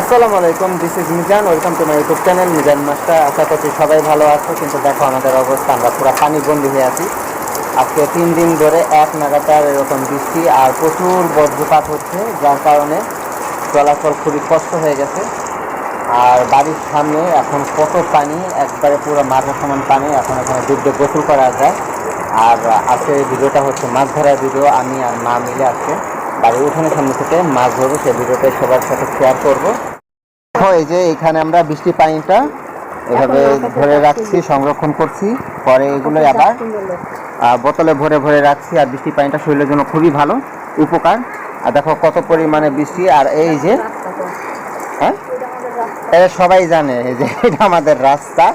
আসসালামু আলাইকুম this is Mizan welcome to my YouTube channel Mizan master, আশা করছি সবাই ভালো আছো, কিন্তু দেখো আমাদের অবস্থা, আমরা পুরো পানি বন্দি হয়ে আছি। আজকে তিন দিন ধরে এক নাগাতার এরকম বৃষ্টি আর প্রচুর বজ্রপাত হচ্ছে, যার কারণে চলাচল খুবই কষ্ট হয়ে গেছে। আর বাড়ির সামনে এখন কত পানি, একবারে পুরো মাথার সমান পানি, এখন এখানে ডুবতে গোসল করা যায়। আর আজকে ভিডিওটা হচ্ছে মাছ ধরার ভিডিও, আমি আর মা মিলে আজকে বাড়ির উঠানের সামনে থেকে মাছ ধরবো সেই ভিডিওটা সবার সাথে শেয়ার করব। এই যে এখানে আমরা বৃষ্টি পানিটা এভাবে ধরে রাখছি সংরক্ষণ করছি। পরে এগুলো আবার বোতলে ভরে ভরে রাখছি আর বৃষ্টি পানিটা শরীরের জন্য খুবই ভালো উপকার। আর দেখো কত পরিমাণে বৃষ্টি আর এই যে হ্যাঁ? এটা সবাই জানে যে এটা আমাদের রাস্তা।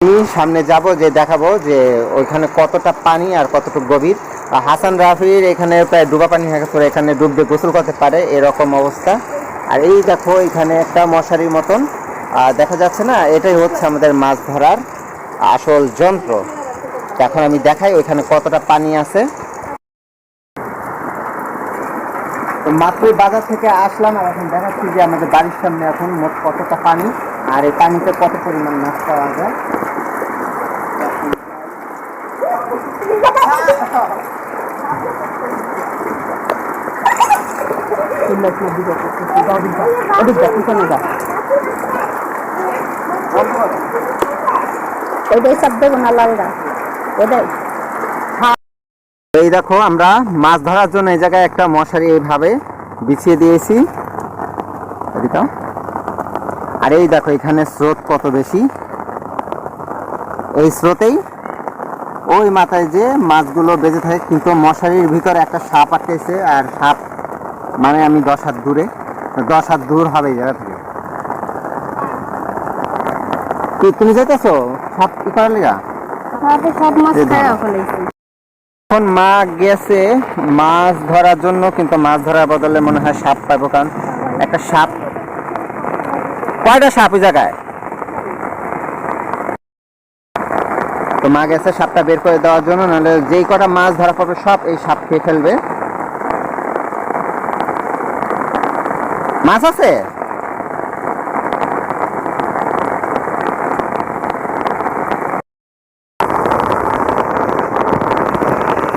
আমি সামনে যাব যে দেখাবো যে ওইখানে কতটা পানি আর কতটুকু গভীর। হাসান রাফির এখানে প্রায় ডুবা পানি গেছে ওরা এখানে ডুববে গোসল করতে পারে, এরকম অবস্থা। আর এই দেখো, এখানে একটা মশারির মতন। দেখা যাচ্ছে না, এটাই হচ্ছে আমাদের মাছ ধরার আসল যন্ত্র। এখন আমি দেখাই ওইখানে কতটা পানি আছে। তো মাত্রই বাজার থেকে আসলাম আর এখন দেখাচ্ছি যে আমাদের বাড়ির সামনে এখন মোট কতটা পানি, আর এই পানিতে কত পরিমাণ মাছ পাওয়া যায়। এই দেখো, আমরা মাছ ধরার জন্য এই জায়গায় একটা মশারি এইভাবে বিছিয়ে দিয়েছি। আর এই দেখো, এখানে স্রোত কত বেশি? এই স্রোতেই ওই মাথায় যে মাছগুলো বেঁচে থাকে কিন্তু মশারির ভিতরে একটা সাপ আটকেছে আর সাপ মানে আমি দশ হাত দূরে দশ হাত দূর হবে এই জায়গা থেকে। তুমি যেতেছো সাপ কি করার লেগা? এখন মা গেছে মাছ ধরার জন্য কিন্তু মাছ ধরার বদলে মনে হয় সাপ পাবো কারণ একটা সাপ। কয়টা সাপ ওই জায়গায়? তো মা গেছে, সাপটা বের করে দেওয়ার জন্য, নাহলে যেই কটা মাছ ধরা পড়বে, সব এই সাপ খেয়ে ফেলবে। মাছ আছে?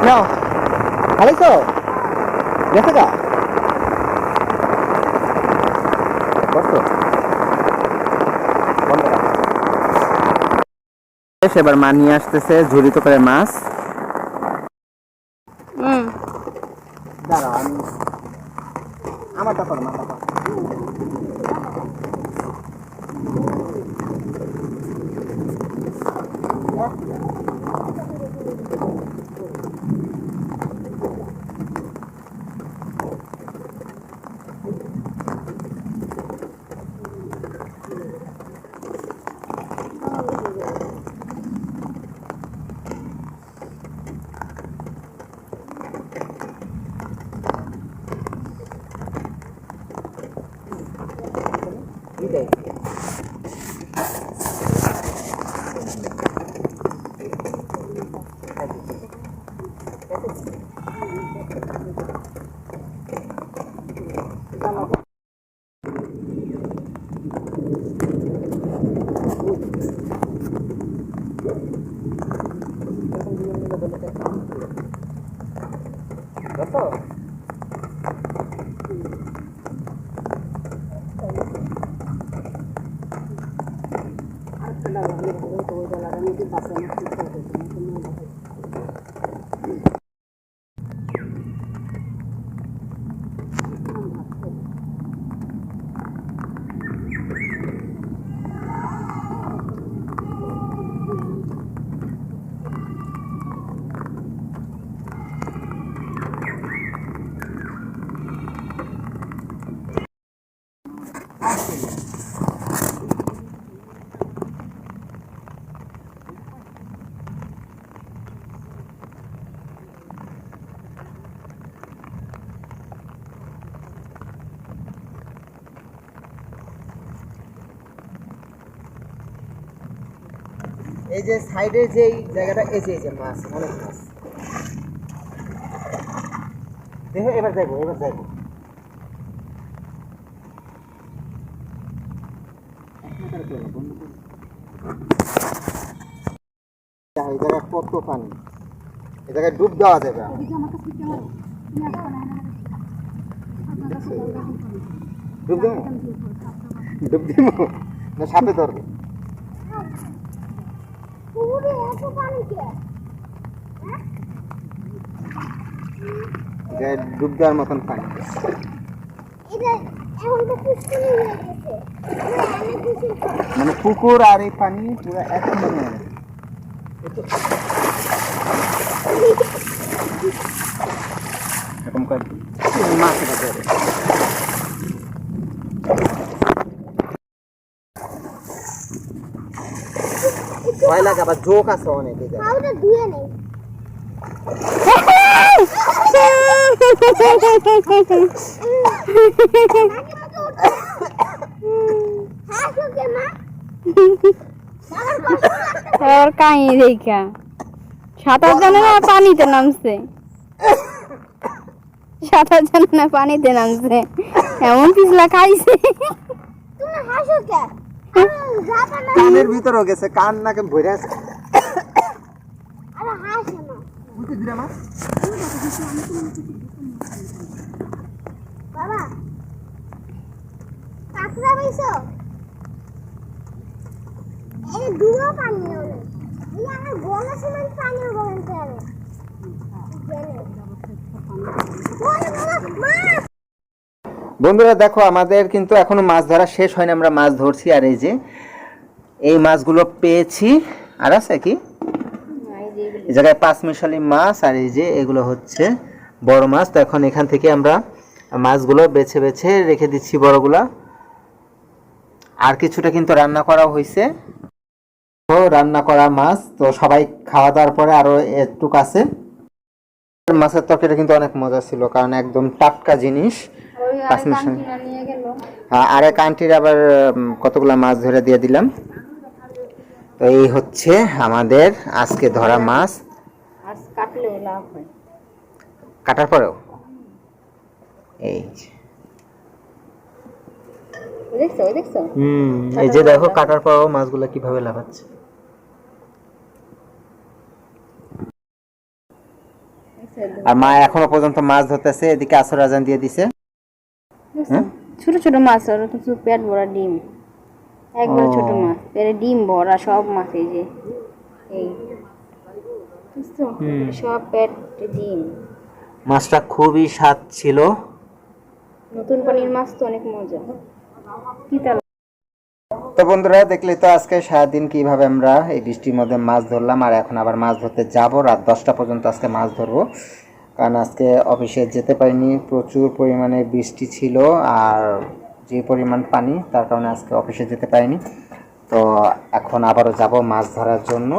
নাও ভালোই গেছে গা করছ বন্ধ রাখ। এবার মা নিয়ে আসতেছে ঝুড়িতে করে মাছ। হুম। দাঁড়াও আমি আমারটা করো মাথা করো 发生 এই যে সাইডে যেই জায়গাটা, এই যে এই যে মাছ, অনেক মাছ। দেখো, এবার যাইব এবার যাইব এই জায়গায় কত পানি? এই জায়গায় ডুব দেওয়া যাবে ডুব দিব? ডুব দিব? না, সাপে ধরবে। পুকুরে এত পানি কে জায়গায় ডুব দেওয়ার মতন পানি। এটা এখন তো পুষ্করি হয়ে গেছে। মানে পুকুর আর এই পানি পুরো এক মনে হয়। এরকম করে মাছ এটা ধরে। ভয় লাগে আবার জোক আছে অনেক ওর দেখা। সাঁতার জানে না পানিতে নামছে। সাঁতার জানে না পানিতে নামছে। এমন পিছলা খাইছে। তুমি হাসো কানের ভিতরেও গেছে, কান নাকে ভরে আছে। বাবা এই দুটো পানি অনেক এই আমার গলা সমান বলতে হবে। মাছ বন্ধুরা দেখো, আমাদের কিন্তু এখনও মাছ ধরা শেষ হয়নি, আমরা মাছ ধরছি আর এই যে, এই মাছগুলো পেয়েছি। আর আছে কি? এই জায়গায় পাঁচ মিশালি মাছ আর এই যে এগুলো হচ্ছে বড় মাছ। তো এখন এখান থেকে আমরা মাছগুলো বেছে বেছে রেখে দিচ্ছি বড়গুলা। আর কিছুটা কিন্তু রান্না করা হয়েছে তো রান্না করা মাছ, তো সবাই খাওয়া দাওয়ার পরে আরও একটু কাছে মাছের তরকারিটা কিন্তু অনেক মজা ছিল, কারণ একদম টাটকা জিনিস। পাঁচ মিশালি নিয়ে গেল। হ্যাঁ, আর এক আন্টির আবার কতগুলা মাছ ধরে দিয়ে দিলাম। তো এই হচ্ছে আমাদের আজকে ধরা মাছ। কাটার পরেও? এই হুম এই যে দেখো কাটার পরেও মাছগুলো কীভাবে লাগাচ্ছে আর মা এখনও পর্যন্ত মাছ ধরতেছে এদিকে আসর আজান দিয়ে দিছে? ছোট ছোট মাছ আর কিছু পেট ভরা ডিম। একবার ছোট মাছ। পেটে ডিম ভরা সব মাছ এই যে। এই। সব পেট ডিম। মাছটা খুবই স্বাদ ছিল। নতুন পানির মাছ তো অনেক মজা। কি তিতা তো বন্ধুরা দেখলে তো আজকে সারাদিন কীভাবে আমরা এই বৃষ্টির মধ্যে মাছ ধরলাম আর এখন আবার মাছ ধরতে যাব। রাত দশটা পর্যন্ত আজকে মাছ ধরবো। কারণ আজকে অফিসে যেতে পারিনি, প্রচুর পরিমাণে বৃষ্টি ছিল আর যে পরিমাণ পানি, তার কারণে আজকে অফিসে যেতে পারিনি। তো এখন আবারও যাব মাছ ধরার জন্য।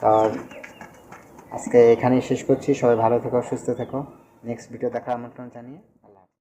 তো আজকে এখানেই শেষ করছি। সবাই ভালো থেকো, সুস্থ থেকো। নেক্সট ভিডিও দেখার আমন্ত্রণ জানিয়ে।